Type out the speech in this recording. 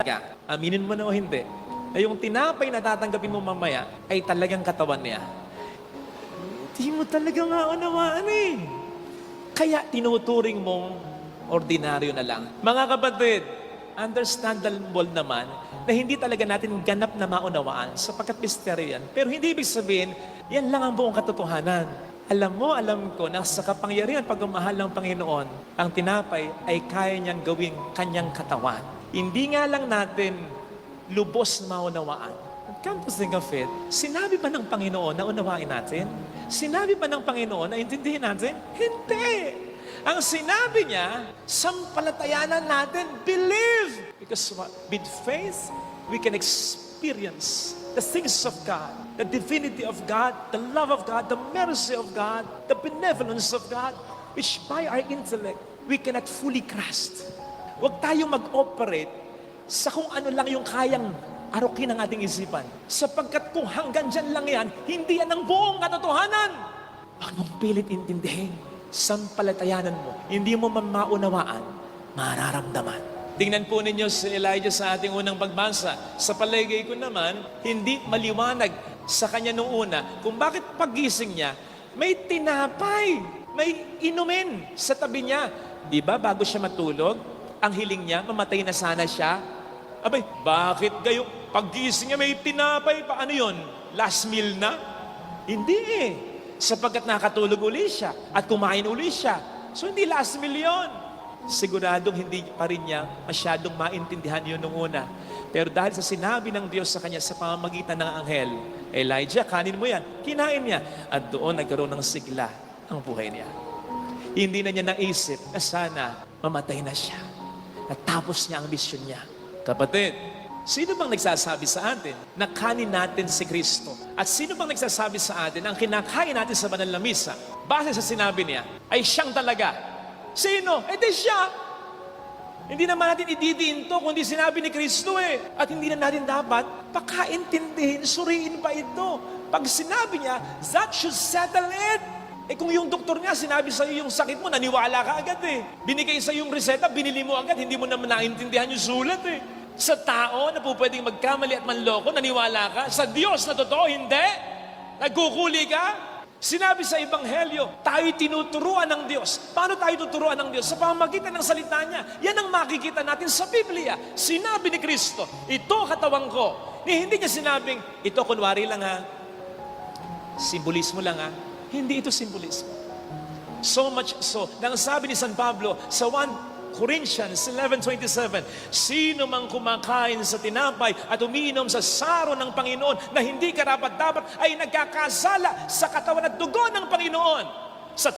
Ka, aminin mo na o hindi, na yung tinapay na tatanggapin mo mamaya ay talagang katawan niya. Hindi mo talaga nga unawaan eh. Kaya tinuturing mong ordinaryo na lang. Mga kapatid, understandable naman na hindi talaga natin ganap na maunawaan sapagkat misteryo yan. Pero hindi ibig sabihin, yan lang ang buong katotohanan. Alam mo, alam ko na sa kapangyarihan pagmamahal ng Panginoon, ang tinapay ay kaya niyang gawing kanyang katawan. Hindi nga lang natin lubos na maunawaan. To think of it, sinabi ba ng Panginoon na unawain natin? Sinabi ba ng Panginoon na intindihin natin? Hindi! Ang sinabi niya, sampalatayanan natin, believe! Because with faith, we can experience the things of God, the divinity of God, the love of God, the mercy of God, the benevolence of God, which by our intellect, we cannot fully grasp. Huwag tayong mag-operate sa kung ano lang yung kayang arukin ng ating isipan. Sapagkat kung hanggang dyan lang yan, hindi yan ang buong katotohanan. Huwag mong pilit intindihin. Sampalatayanan mo. Hindi mo man maunawaan, mararamdaman. Tingnan po ninyo si Elijah sa ating unang pagbasa. Sa palagay ko naman, hindi maliwanag sa kanya nung una kung bakit pagising niya, may tinapay, may inumin sa tabi niya. Di ba bago siya matulog, ang hiling niya, mamatay na sana siya. Abay, bakit gayo? Pagising niya may tinapay pa. Ano yon? Last meal na? Hindi eh. Sapagkat nakatulog uli siya at kumain uli siya. So hindi last meal yun. Siguradong hindi pa rin niya masyadong maintindihan yun nung una. Pero dahil sa sinabi ng Diyos sa kanya sa pamamagitan ng anghel, Elijah, kanin mo yan. Kinain niya. At doon nagkaroon ng sigla ang buhay niya. Hindi na niya naisip na sana mamatay na siya. Natapos niya ang misyon niya. Kapatid, sino bang nagsasabi sa atin na kanin natin si Kristo? At sino bang nagsasabi sa atin ang kinakain natin sa banal na misa? Base sa sinabi niya, ay siyang talaga. Sino? Di siya. Hindi naman natin ididiin to kundi sinabi ni Kristo eh. At hindi na natin dapat pakaintindihin, suriin pa ito. Pag sinabi niya, that should settle it. Eh kung yung doktor niya sinabi sa iyo yung sakit mo, naniwala ka agad eh. Binigay sa yung reseta, binili mo agad, hindi mo naman naintindihan yung sulat eh. Sa tao na po pwedeng magkamali at manloko, naniwala ka. Sa Diyos na totoo, hindi. Nagkukuli ka. Sinabi sa Ebanghelyo, tayo tinuturuan ng Diyos. Paano tayo tuturuan ng Diyos? Sa pamamagitan ng salita niya. Yan ang makikita natin sa Biblia. Sinabi ni Kristo, ito katawang ko. Ni hindi niya sinabing, ito kunwari lang ha. Simbolismo lang ha. Hindi ito simbolismo. So much so, nang sabi ni San Pablo sa 1 Corinthians 11.27, Sino mang kumakain sa tinapay at umiinom sa saro ng Panginoon na hindi karapat-dapat ay nagkakasala sa katawan at dugo ng Panginoon.